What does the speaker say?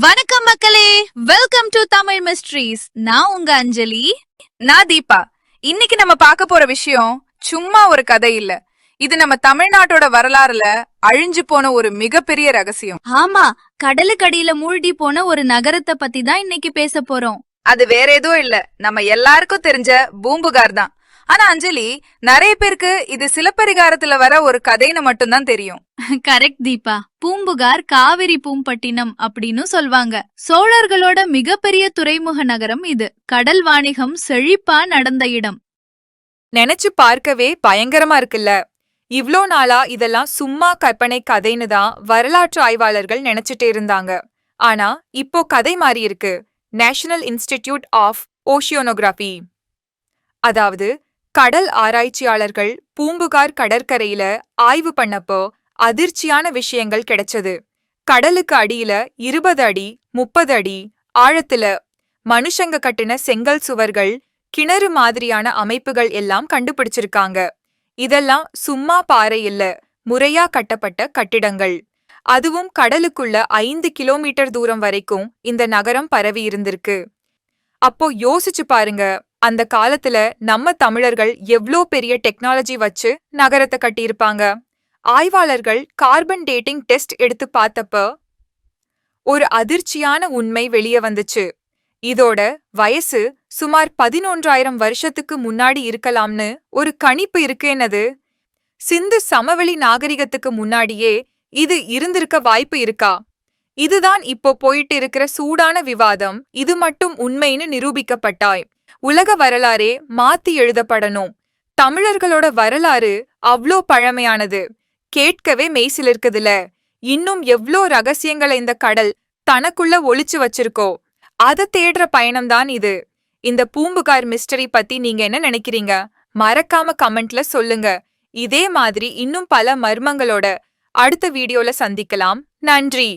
வணக்கம் மக்களே. Welcome to Tamil mysteries நான் உங்க அஞ்சலி. நான் தீபா. இன்னைக்கு நம்ம பார்க்க போற விஷயம் சும்மா ஒரு கதை இல்ல. இது நம்ம தமிழ்நாட்டோட வரலாறுல அழிஞ்சு போன ஒரு மிகப்பெரிய ரகசியம். ஆமா கடலுக்கடியில மூழ்கி போன ஒரு நகரத்தை பத்தி தான் இன்னைக்கு பேச போறோம். அது வேற எதுவும் இல்ல. நம்ம எல்லாருக்கும் தெரிஞ்ச பூம்புகார் தான். ஆனா அஞ்சலி நிறைய பேருக்கு இது சிலப்பதிகாரத்துல வர ஒரு கதைன்னு மட்டும்தான் தெரியும். கரெக்ட் தீபா. பூம்புகார் காவிரி பூம்பட்டினம் அப்படின்னு சொல்வாங்க. சோழர்களோட மிகப்பெரிய துறைமுக நகரம் இது. கடல் வாணிகம் செழிப்பா நடந்த இடம். நினைச்சு பார்க்கவே பயங்கரமா இருக்குல்ல. இவ்ளோ நாளா இதெல்லாம் சும்மா கற்பனை கதைன்னு தான் வரலாற்று ஆய்வாளர்கள் நினைச்சிட்டு இருந்தாங்க. ஆனா இப்போ கதை மாறி இருக்கு. National institute of oceanography. அதாவது கடல் ஆராய்ச்சியாளர்கள் பூம்புகார் கடற்கரையில ஆய்வு பண்ணப்போ அதிர்ச்சியான விஷயங்கள் கிடைச்சது. கடலுக்கு அடியில இருபது அடி முப்பது அடி ஆழத்துல மனுஷங்க கட்டின செங்கல் சுவர்கள் கிணறு மாதிரியான அமைப்புகள் எல்லாம் கண்டுபிடிச்சிருக்காங்க. இதெல்லாம் சும்மா பாறை இல்ல முறையா கட்டப்பட்ட கட்டிடங்கள். அதுவும் கடலுக்குள்ள ஐந்து கிலோமீட்டர் தூரம் வரைக்கும் இந்த நகரம் பரவி இருந்திருக்கு. அப்போ யோசிச்சு பாருங்க அந்த காலத்துல நம்ம தமிழர்கள் எவ்ளோ பெரிய டெக்னாலஜி வச்சு நகரத்தை கட்டியிருப்பாங்க? ஆய்வாளர்கள் கார்பன் டேட்டிங் டெஸ்ட் எடுத்து பார்த்தப்ப ஒரு அதிர்ச்சியான உண்மை வெளியே வந்துச்சு. இதோட வயசு சுமார் பதினொன்றாயிரம் வருஷத்துக்கு முன்னாடி இருக்கலாம்னு ஒரு கணிப்பு இருக்கு என்னது? சிந்து சமவெளி நாகரிகத்துக்கு முன்னாடியே இது இருந்திருக்க வாய்ப்பு இருக்கா? இதுதான் இப்போ போயிட்டு இருக்கிற சூடான விவாதம் இது மட்டும் உண்மைன்னு நிரூபிக்கப்பட்டாய். உலக வரலாறே மாத்தி எழுதப்படணும். தமிழர்களோட வரலாறு அவ்ளோ பழமையானது. கேட்கவே மெய்சிலிருக்குதுல இன்னும் எவ்ளோ ரகசியங்களை இந்த கடல் தனக்குள்ள ஒளிச்சு வச்சிருக்கோ அத தேடுற பயணம்தான் இது. இந்த பூம்புகார் மிஸ்டரி பத்தி நீங்க என்ன நினைக்கிறீங்க? மறக்காம கமெண்ட்ல சொல்லுங்க. இதே மாதிரி இன்னும் பல மர்மங்களோட அடுத்த வீடியோல சந்திக்கலாம். நன்றி!